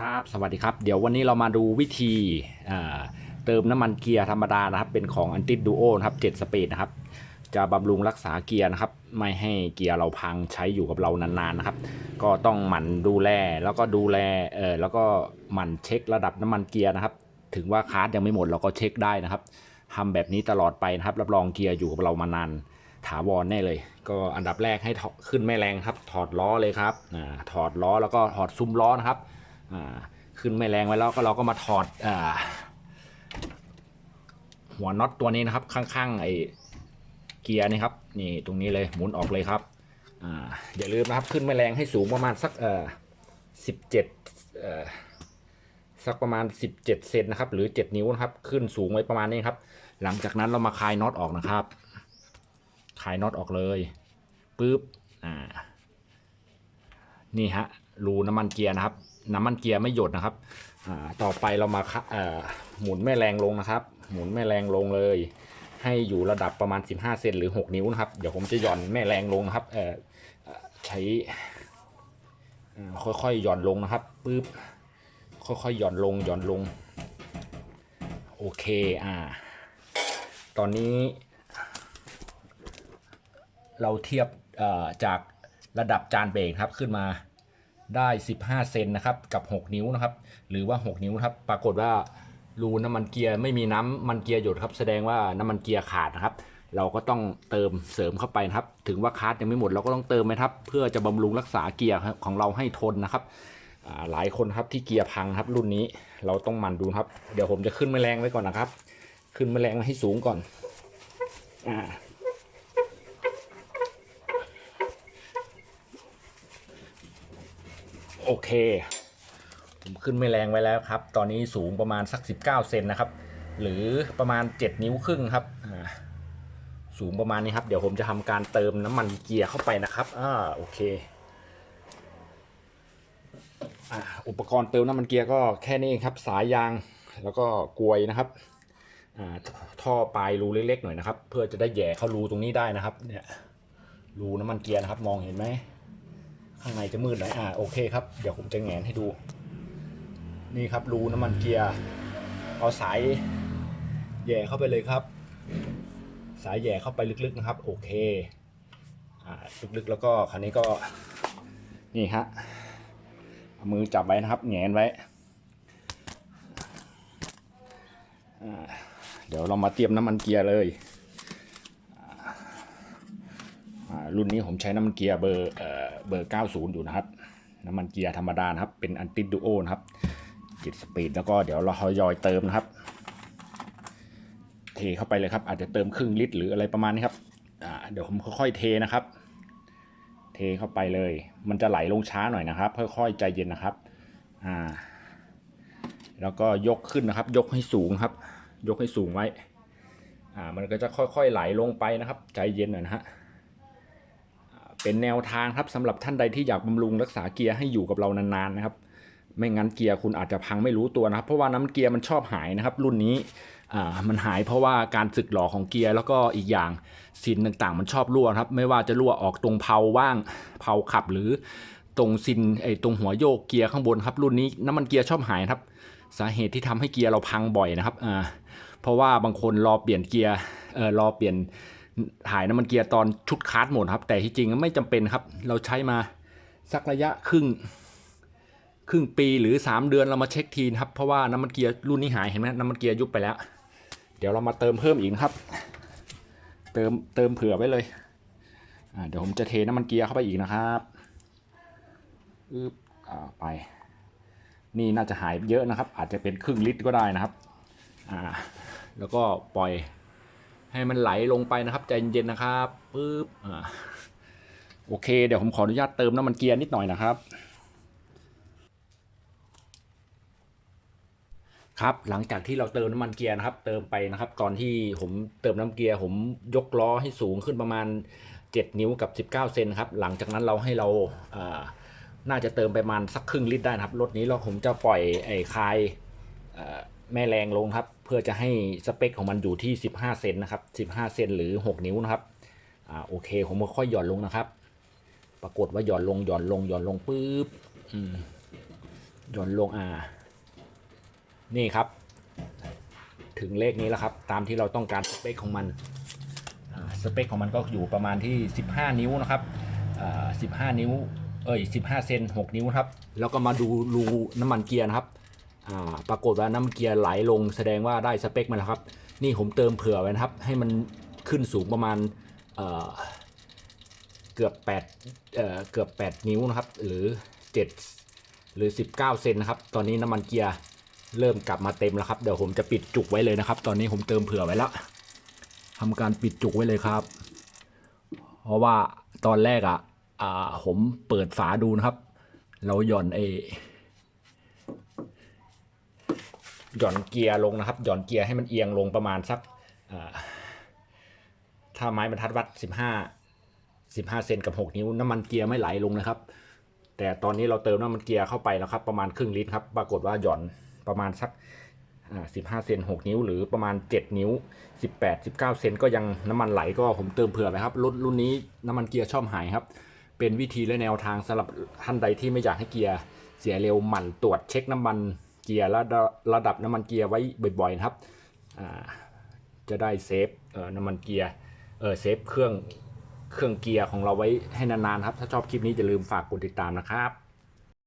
ครับ สวัสดีครับ เดี๋ยววันนี้เรามาดูวิธีเติมน้ำมันเกียร์ธรรมดานะครับ เป็นของอันติดดูโอนะครับ7สปีดนะครับ จะบำรุงรักษาเกียร์นะครับ ไม่ให้เกียร์เราพังใช้อยู่กับเรานานๆนะครับ ก็ต้องหมั่นดูแล แล้วก็ดูแล เออแล้วก็หมั่นเช็คระดับน้ำมันเกียร์นะครับ ถึงว่าคาร์ดยังไม่หมดเราก็เช็คได้นะครับทำแบบนี้ตลอดไปนะครับ รับรองเกียร์อยู่กับเรามานานถาวรแน่เลย ก็อันดับแรกให้ขึ้นแม่แรงครับ ถอดล้อเลยครับอ่าถอดล้อแล้วก็ถอดซุ้มล้อนะครับ ขึ้นแม่แรงไว้แล้วก็เราก็มาถอดอหัวน็อตตัวนี้นะครับ ข้างๆไอเกียร์นี่ครับนี่ตรงนี้เลยหมุนออกเลยครับออย่าลืมนะครับขึ้นแม่แรงให้สูงประมาณสักเอ่อสิบเจ็ดเอ่อสักประมาณ 17 เซนนะครับ หรือ 7 นิ้วนะครับ ขึ้นสูงไว้ประมาณนี้ครับ หลังจากนั้นเรามาคลายน็อตออกนะครับคลายน็อตออกเลยปุ๊บอ่านี่ฮะ รูน้ำมันเกียร์นะครับ น้ำมันเกียร์ไม่หยดนะครับต่อไปเรามาหมุนแม่แรงลงนะครับ หมุนแม่แรงลงเลย ให้อยู่ระดับประมาณ 15 เซนหรือ 6 นิ้วนะครับ เดี๋ยวผมจะหย่อนแม่แรงลงนะครับใช้ค่อยๆหย่อนลงนะครับปุ๊บค่อยๆหย่อนลงหย่อนลง โอเคอ่า ตอนนี้ เราเทียบจากระดับจานเบรกครับขึ้นมา ได้ 15 เซนนะครับกับ 6 นิ้วนะครับ หรือว่า 6 นิ้วครับปรากฏว่ารูน้ำมันเกียร์ไม่มีน้ำมันเกียร์หยดครับ แสดงว่าน้ำมันเกียร์ขาดนะครับ เราก็ต้องเติมเสริมเข้าไปนะครับ ถึงว่าคาร์ดยังไม่หมดเราก็ต้องเติมนะครับ เพื่อจะบำรุงรักษาเกียร์ของเราให้ทนนะครับหลายคนครับที่เกียร์พังครับ รุ่นนี้เราต้องหมั่นดูครับ เดี๋ยวผมจะขึ้นแมลงไว้ก่อนนะครับ ขึ้นแมลงให้สูงก่อนอ่า โอเค ผมขึ้นไม่แรงไว้แล้วครับ ตอนนี้สูงประมาณสัก 19เซนนะครับ หรือประมาณ 7 นิ้วครึ่งครับอ่าสูงประมาณนี้ครับ เดี๋ยวผมจะทำการเติมน้ำมันเกียร์เข้าไปนะครับอ่าโอเคอ่าอุปกรณ์เติมน้ำมันเกียร์ก็แค่นี้เองครับ สายยางแล้วก็กลวยนะครับอ่าท่อปลายรูเล็กๆหน่อยนะครับ เพื่อจะได้แย่เข้ารูตรงนี้ได้นะครับ เนี่ยรูน้ำมันเกียร์นะครับ มองเห็นไหม ข้างในจะมืดหน่อยอ่าโอเคครับ เดี๋ยวผมจะแงนให้ดู นี่ครับรูน้ำมันเกียร์ เอาสายแย่เข้าไปเลยครับ สายแย่เข้าไปลึกๆนะครับ โอเคอ่าลึกๆแล้วก็คันนี้ก็นี่ฮะเอามือจับไว้นะครับแงนไว้เดี๋ยวเรามาเตรียมน้ำมันเกียร์เลย อ่า รุ่นนี้ผมใช้น้ำมันเกียร์เบอร์เอ่อเบอร์ 90 อยู่นะครับ น้ำมันเกียร์ธรรมดานะครับ เป็นอันติดดูโอนะครับจิตสปีดแล้วก็เดี๋ยวเราทยอยเติมนะครับ เทเข้าไปเลยครับ อาจจะเติมครึ่งลิตรหรืออะไรประมาณนี้ครับเดี๋ยวผมค่อยๆเทนะครับ เทเข้าไปเลย มันจะไหลลงช้าหน่อยนะครับ ค่อยๆใจเย็นนะครับอ่าแล้วก็ยกขึ้นนะครับ ยกให้สูงครับ ยกให้สูงไว้อ่ามันก็จะค่อยๆไหลลงไปนะครับ ใจเย็นหน่อยนะฮะ เป็นแนวทางครับสำหรับท่านใดที่อยากบำรุงรักษาเกียร์ให้อยู่กับเรานานๆนะครับ ไม่งั้นเกียร์คุณอาจจะพังไม่รู้ตัวนะครับ เพราะว่าน้ำเกียร์มันชอบหายนะครับ รุ่นนี้มันหายเพราะว่าการสึกหล่อของเกียร์แล้วก็อีกอย่างซินต่างๆ มันชอบรั่วครับ ไม่ว่าจะรั่วออกตรงเพาว่างเพาขับหรือตรงซินไอตรงหัวโยกเกียร์ข้างบนครับรุ่นนี้น้ำมันเกียร์ชอบหายครับ สาเหตุที่ทำให้เกียร์เราพังบ่อยนะครับอ่าเพราะว่าบางคนรอเปลี่ยนเกียร์เออรอเปลี่ยน ถ่ายน้ำมันเกียร์ตอนชุดคาร์ดหมดครับ แต่ที่จริงไม่จำเป็นครับ เราใช้มาสักระยะครึ่ง ครึ่งปีหรือ 3 เดือนเรามาเช็คทีนะครับ เพราะว่าน้ำมันเกียร์รุ่นนี้หายเห็นไหมน้ำมันเกียร์ยุบไปแล้ว เดี๋ยวเรามาเติมเพิ่มอีกครับ เติมเติมเผื่อไว้เลยเดี๋ยวผมจะเทน้ำมันเกียร์เข้าไปอีกนะครับอึบอ่าไป นี่น่าจะหายเยอะนะครับ อาจจะเป็นครึ่งลิตรก็ได้นะครับ อ่า แล้วก็ปล่อย ให้มันไหลลงไปนะครับ ใจเย็นๆนะครับปึ๊บอ่าโอเค เดี๋ยวผมขออนุญาตเติมน้ำมันเกียร์นิดหน่อยนะครับครับหลังจากที่เราเติมน้ำมันเกียร์นะครับ เติมไปนะครับ ตอนที่ผมเติมน้ำเกียร์ผมยกล้อให้สูงขึ้นประมาณ 7 นิ้วกับ 19 เซนครับ หลังจากนั้นเราให้เราน่าจะเติมไปประมาณสักครึ่งลิตรได้นะครับรถนี้เราผมจะปล่อยไอ้คาย แม่แรงลงครับ เพื่อจะให้สเปคของมันอยู่ที่ 15 เซนนะครับ 15 เซนหรือ 6 นิ้วนะครับอ่าโอเคผมค่อยหย่อนลงนะครับ ปรากฏว่าหย่อนลงหย่อนลงหย่อนลงปุ๊บอืมหย่อนลงอ่า นี่ครับ ถึงเลขนี้แล้วครับ ตามที่เราต้องการสเปคของมันสเปคของมันก็อยู่ประมาณที่ 15 นิ้วนะครับอ่า15 นิ้ว เอ้ย 15 เซน 6 นิ้วครับ แล้วก็มาดูรูน้ำมันเกียร์นะครับ ปรากฏว่าน้ำมันเกียร์ไหลลงแสดงว่าได้สเปคมาแล้วครับ นี่ผมเติมเผื่อไว้นะครับ ให้มันขึ้นสูงประมาณเเกือบ8เอ่อเกือบ 8 นิ้วนะครับ หรือ 7 หรือ 19 เซนนะครับ ตอนนี้น้ำมันเกียร์เริ่มกลับมาเต็มแล้วครับ เดี๋ยวผมจะปิดจุกไว้เลยนะครับ ตอนนี้ผมเติมเผื่อไว้แล้วทำการปิดจุกไว้เลยครับ เพราะว่าตอนแรกอะอ่าผมเปิดฝาดูนะครับ เราหย่อนไอ หย่อนเกียร์ลงนะครับ หย่อนเกียร์ให้มันเอียงลงประมาณสักถ้าไม้บรรทัดวัด 15 15 เซนกับ 6 นิ้วน้ำมันเกียร์ไม่ไหลลงนะครับ แต่ตอนนี้เราเติมน้ำมันเกียร์เข้าไปแล้วครับ ประมาณครึ่งลิตรครับ ปรากฏว่าหย่อนประมาณสัก15 เซน6 นิ้ว หรือประมาณ 7 นิ้ว 18 19 เซนก็ยังน้ำมันไหลก็ผมเติมเผื่อไปครับรถรุ่นนี้น้ำมันเกียร์ชอบหายครับ เป็นวิธีและแนวทางสำหรับท่านใดที่ไม่อยากให้เกียร์เสียเร็วหมั่นตรวจเช็คน้ำมัน เกียร์และระดับน้ำมันเกียร์ไว้บ่อยๆนะครับจะได้เซฟเน้ำมันเกียร์เออเซฟเครื่องเครื่องเกียร์ของเราไว้ให้นานๆครับ ถ้าชอบคลิปนี้อย่าลืมฝากกดติดตามนะครับ